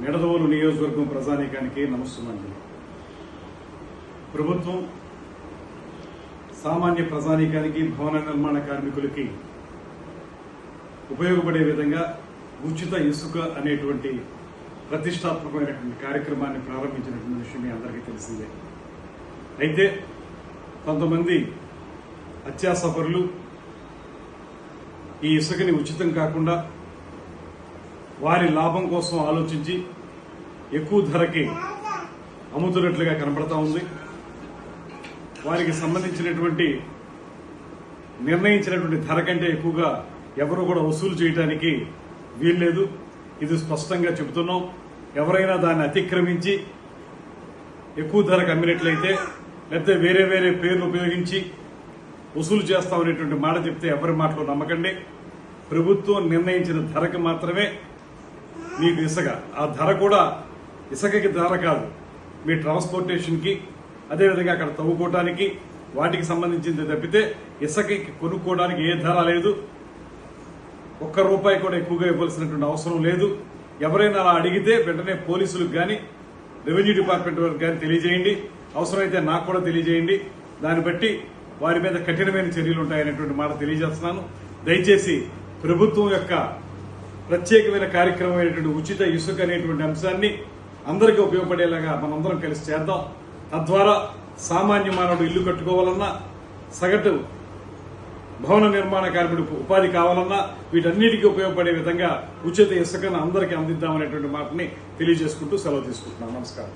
నిడదవోలు నియోజకవర్గం ప్రజానీకానికి నమస్సుమండి ప్రభుత్వం సామాన్య ప్రజానీకానికి భవన నిర్మాణ కార్మికులకి ఉపయోగపడే విధంగా ఉచిత ఇసుక అనేటువంటి ప్రతిష్టాత్మకమైనటువంటి కార్యక్రమాన్ని ప్రారంభించినటువంటి విషయం మీ అందరికీ తెలిసిందే. అయితే కొంతమంది అత్యాసపరులు ఈ ఇసుకని ఉచితం కాకుండా వారి లాభం కోసం ఆలోచించి ఎక్కువ ధరకి అమ్ముతున్నట్లుగా కనపడతా ఉంది. వారికి సంబంధించినటువంటి నిర్ణయించినటువంటి ధర కంటే ఎక్కువగా ఎవరు కూడా వసూలు చేయడానికి వీల్లేదు. ఇది స్పష్టంగా చెబుతున్నాం. ఎవరైనా దాన్ని అతిక్రమించి ఎక్కువ ధరకు అమ్మినట్లయితే లేకపోతే వేరే వేరే పేర్లు ఉపయోగించి వసూలు చేస్తామనేటువంటి మాట చెప్తే ఎవరి మాటలు నమ్మకండి. ప్రభుత్వం నిర్ణయించిన ధరకు మాత్రమే మీకు ఇసుక ఆ ధర కూడా ఇసుకకి ధర కాదు. మీ ట్రాన్స్పోర్టేషన్కి అదేవిధంగా అక్కడ తవ్వుకోవటానికి వాటికి సంబంధించింది తప్పితే ఇసుకకి కొనుక్కోవడానికి ఏ ధర లేదు. ఒక్క రూపాయి కూడా ఎక్కువగా ఇవ్వాల్సినటువంటి అవసరం లేదు. ఎవరైనా అలా అడిగితే వెంటనే పోలీసులకు కానీ రెవెన్యూ డిపార్ట్మెంట్ వారికి కానీ తెలియజేయండి. అవసరమైతే నాకు కూడా తెలియజేయండి. దాన్ని బట్టి వారి మీద కఠినమైన చర్యలు ఉంటాయనేటువంటి మాట తెలియజేస్తున్నాను. దయచేసి ప్రభుత్వం యొక్క ప్రత్యేకమైన కార్యక్రమం అయినటువంటి ఉచిత ఇసుక అనేటువంటి అంశాన్ని అందరికీ ఉపయోగపడేలాగా మనందరం కలిసి చేద్దాం. తద్వారా సామాన్య మానవుడు ఇల్లు కట్టుకోవాలన్నా సగటు భవన నిర్మాణ కార్మికుడు ఉపాధి కావాలన్నా వీటన్నిటికీ ఉపయోగపడే విధంగా ఉచిత ఇసుకను అందరికీ అందిద్దామనేటువంటి మాటని తెలియజేసుకుంటూ సెలవు తీసుకుంటున్నాం. నమస్కారం.